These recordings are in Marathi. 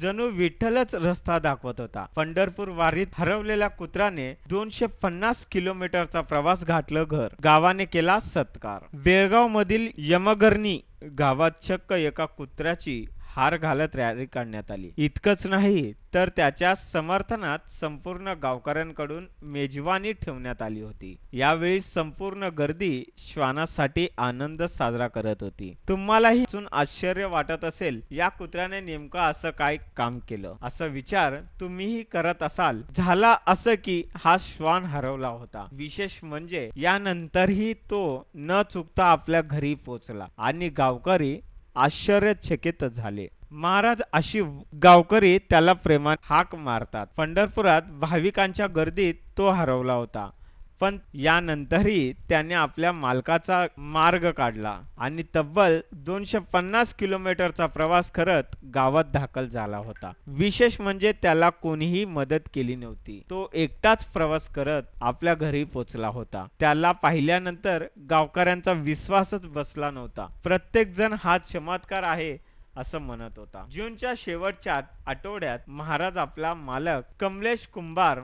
जणू विठ्ठलच रस्ता दाखवत होता. पंढरपूर वारीत हरवलेल्या कुत्र्याने दोनशे पन्नास किलोमीटरचा प्रवास गाठलं घर. गावाने केला सत्कार. बेळगाव मधील यमगर्णी गावात चक्क एका कुत्र्याची हार घालत रॅली काढण्यात आली. इतकंच नाही तर त्याच्या समर्थनात संपूर्ण गावकऱ्यांकडून मेजवानी ठेवण्यात आली होती. यावेळी संपूर्ण गर्दी श्वानासाठी आनंद साजरा करत होती. तुम्हालाही आश्चर्य वाटत असेल या कुत्र्याने नेमकं असं काय काम केलं? असं विचार तुम्हीही करत असाल. झाला असं की हा श्वान हरवला होता. विशेष म्हणजे यानंतरही तो न चुकता आपल्या घरी पोचला आणि गावकरी आश्चर्यचकित झाले. महाराज अशी गावकरी त्याला प्रेमात हाक मारतात. पंढरपुरात भाविकांच्या गर्दीत तो हरवला होता. पण यानंतरही त्याने आपल्या मालकाचा मार्ग काढला आणि तब्बल दोनशे पन्नास किलोमीटरचा प्रवास करत गावात दाखल झाला होता. विशेष म्हणजे त्याला कोणीही मदत केली नव्हती. तो एकटाच प्रवास करत आपल्या घरी पोचला होता. त्याला पाहिल्यानंतर गावकऱ्यांचा विश्वासच बसला नव्हता. प्रत्येक जण हा चमत्कार आहे असं म्हणत होता. जूनच्या शेवटच्या आठवड्यात महाराज आपला मालक कमलेश कुंभार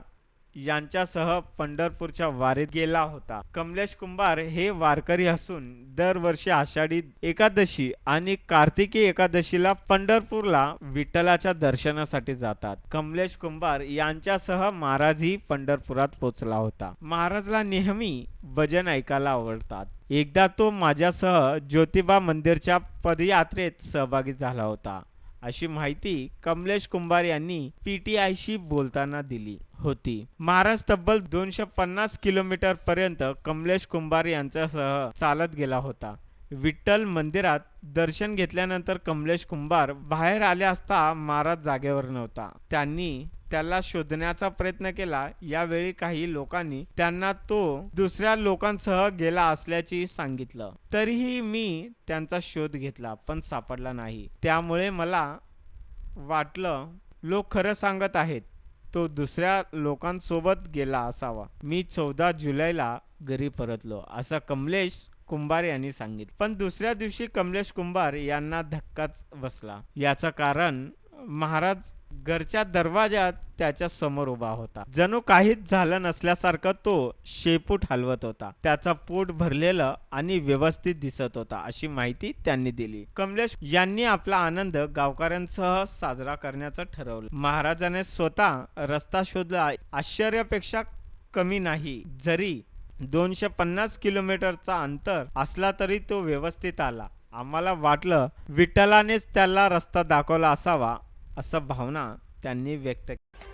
यांच्यासह पंढरपूरच्या वारीत गेला होता. कमलेश कुंभार हे वारकरी असून दरवर्षी आषाढी एकादशी आणि कार्तिकी एकादशीला पंढरपूरला विठ्ठलाच्या दर्शनासाठी जातात. कमलेश कुंभार यांच्यासह महाराजही पंढरपुरात पोचला होता. महाराजला नेहमी भजन ऐकायला आवडतात. एकदा तो माझ्यासह ज्योतिबा मंदिरच्या पदयात्रेत सहभागी झाला होता. अशी माहिती कमलेश कुंभार यांनी पीटीआयशी बोलताना दिली होती. महाराज तब्बल दोनशे पन्नास किलोमीटर पर्यंत कमलेश कुंभार यांच्यासह चालत गेला होता. विठ्ठल मंदिरात दर्शन घेतल्यानंतर कमलेश कुंभार बाहेर आले असता महाराज जागेवर नव्हता. त्यांनी त्याला शोधण्याचा प्रयत्न केला यावेळी काही लोकांनी त्यांना तो दुसऱ्या लोकांसह गेला असल्याची सांगितलं. तरीही मी त्यांचा शोध घेतला पण सापडला नाही. त्यामुळे मला वाटलं लोक खरं सांगत आहेत तो दुसऱ्या लोकांसोबत गेला असावा. मी चौदा जुलैला घरी परतलो असं कमलेश कुंभार यांनी सांगितलं. पण दुसऱ्या दिवशी कमलेश कुंभार यांना धक्काच बसला. याचं कारण महाराज घरच्या दरवाजात त्याच्यासमोर उभा होता. जणू काहीच झालं नसल्यासारखं तो शेपूट हलवत होता. त्याचा पोट भरलेलं आणि व्यवस्थित दिसत होता अशी माहिती त्यांनी दिली. कमलेश यांनी आपला आनंद गावकऱ्यांसह साजरा करण्याचं ठरवलं. महाराजाने स्वतः रस्ता शोधला. आश्चर्यापेक्षा कमी नाही जरी दोनशे पन्नास किलोमीटरचा अंतर असला तरी तो व्यवस्थित आला. आम्हाला वाटलं विठ्ठलानेच त्याला रस्ता दाखवला असावा असं भावना त्यांनी व्यक्त केली.